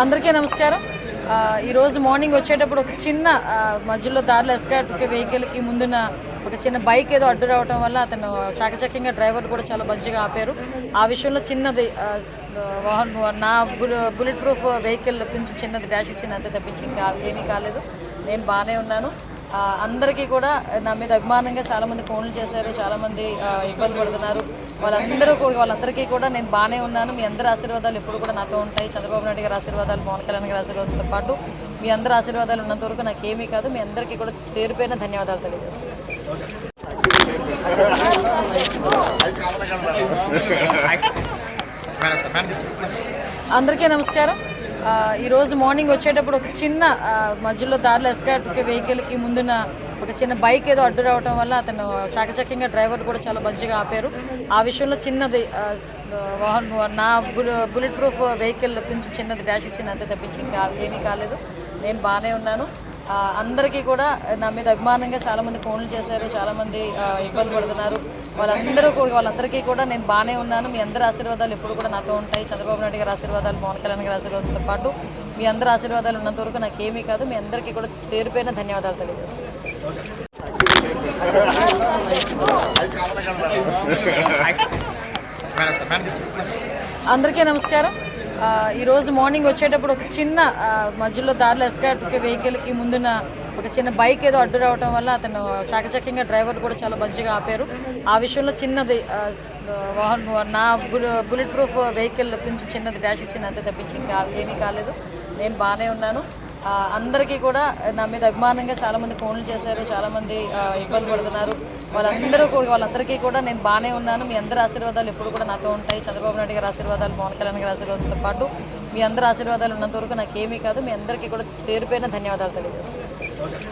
అందరికీ నమస్కారం. ఈరోజు మార్నింగ్ వచ్చేటప్పుడు ఒక చిన్న మధ్యలో దారిలో ఎస్కాట్ వెహికల్కి ముందున్న ఒక చిన్న బైక్ ఏదో అడ్డు రావడం వల్ల అతను చాకచక్యంగా డ్రైవర్ కూడా చాలా మంచిగా ఆపారు. ఆ విషయంలో చిన్నది వాహనం నా బుల్లెట్ ప్రూఫ్ వెహికల్ కొంచెం చిన్నది డాష్ ఇచ్చింది అంతే తప్పించి ఇంకా ఏమీ కాలేదు. నేను బాగానే ఉన్నాను. అందరికీ కూడా నా మీద అభిమానంగా చాలామంది ఫోన్లు చేశారు చాలామంది ఇబ్బంది పడుతున్నారు. వాళ్ళందరూ కూడా వాళ్ళందరికీ కూడా నేను బాగానే ఉన్నాను. మీ అందరి ఆశీర్వాదాలు ఎప్పుడు కూడా నాతో ఉంటాయి. చంద్రబాబు నాయుడు గారి ఆశీర్వాదాలు పవన్ కళ్యాణ్ గారి ఆశీర్వాదంతో పాటు మీ అందరి ఆశీర్వాదాలు ఉన్నంత వరకు నాకు ఏమీ కాదు. మీ అందరికీ కూడా పేరు పేరున ధన్యవాదాలు తెలియజేసుకుంటాను అందరికీ నమస్కారం. ఈరోజు మార్నింగ్ వచ్చేటప్పుడు ఒక చిన్న మధ్యలో దారిలో ఎస్కాట్ వెహికల్కి ముందున ఒక చిన్న బైక్ ఏదో అడ్డు రావడం వల్ల అతను చాకచక్యంగా డ్రైవర్ కూడా చాలా మంచిగా ఆపారు. ఆ విషయంలో చిన్నది ఆ, వాహనం నా బుల్లెట్ ప్రూఫ్ వెహికల్ కొంచెం చిన్నది డాష్ ఇచ్చింది అంతే తప్పించి ఇంకా ఏమీ కాలేదు. నేను బాగానే ఉన్నాను. అందరికీ కూడా నా మీద అభిమానంగా చాలామంది ఫోన్లు చేశారు చాలామంది ఇబ్బంది పడుతున్నారు. వాళ్ళందరూ కూడా వాళ్ళందరికీ కూడా నేను బాగానే ఉన్నాను. మీ అందరి ఆశీర్వాదాలు ఎప్పుడు కూడా నాతో ఉంటాయి. చంద్రబాబు నాయుడు గారి ఆశీర్వాదాలు పవన్ కళ్యాణ్ గారి ఆశీర్వాదంతో పాటు మీ అందరి ఆశీర్వాదాలు ఉన్నంత వరకు నాకు ఏమీ కాదు. మీ అందరికీ కూడా పేరు పేరున ధన్యవాదాలు తెలియజేసుకుంటాను అందరికీ నమస్కారం. ఈరోజు మార్నింగ్ వచ్చేటప్పుడు ఒక చిన్న మధ్యలో దారిలో ఎస్కాట్ వెహికల్కి ముందున్న ఒక చిన్న బైక్ ఏదో అడ్డు రావడం వల్ల అతను చాకచక్యంగా డ్రైవర్ కూడా చాలా మంచిగా ఆపారు. ఆ విషయంలో చిన్నది ఆ, వాహనం నా బుల్లెట్ ప్రూఫ్ వెహికల్ కొంచెం చిన్నది డాష్ ఇచ్చింది అంతే తప్పించి ఇంకా ఏమీ కాలేదు. నేను బాగానే ఉన్నాను. అందరికీ కూడా నా మీద అభిమానంగా చాలామంది ఫోన్లు చేశారు చాలామంది ఇబ్బంది పడుతున్నారు. వాళ్ళందరూ కూడా వాళ్ళందరికీ కూడా నేను బాగానే ఉన్నాను. మీ అందరి ఆశీర్వాదాలు ఎప్పుడు కూడా నాతో ఉంటాయి. చంద్రబాబు నాయుడు గారి ఆశీర్వాదాలు పవన్ కళ్యాణ్ గారి ఆశీర్వాదంతో పాటు మీ అందరి ఆశీర్వాదాలు ఉన్నంత వరకు నాకు ఏమీ కాదు. మీ అందరికీ కూడా పేరు పేరున ధన్యవాదాలు తెలియజేసుకున్నాను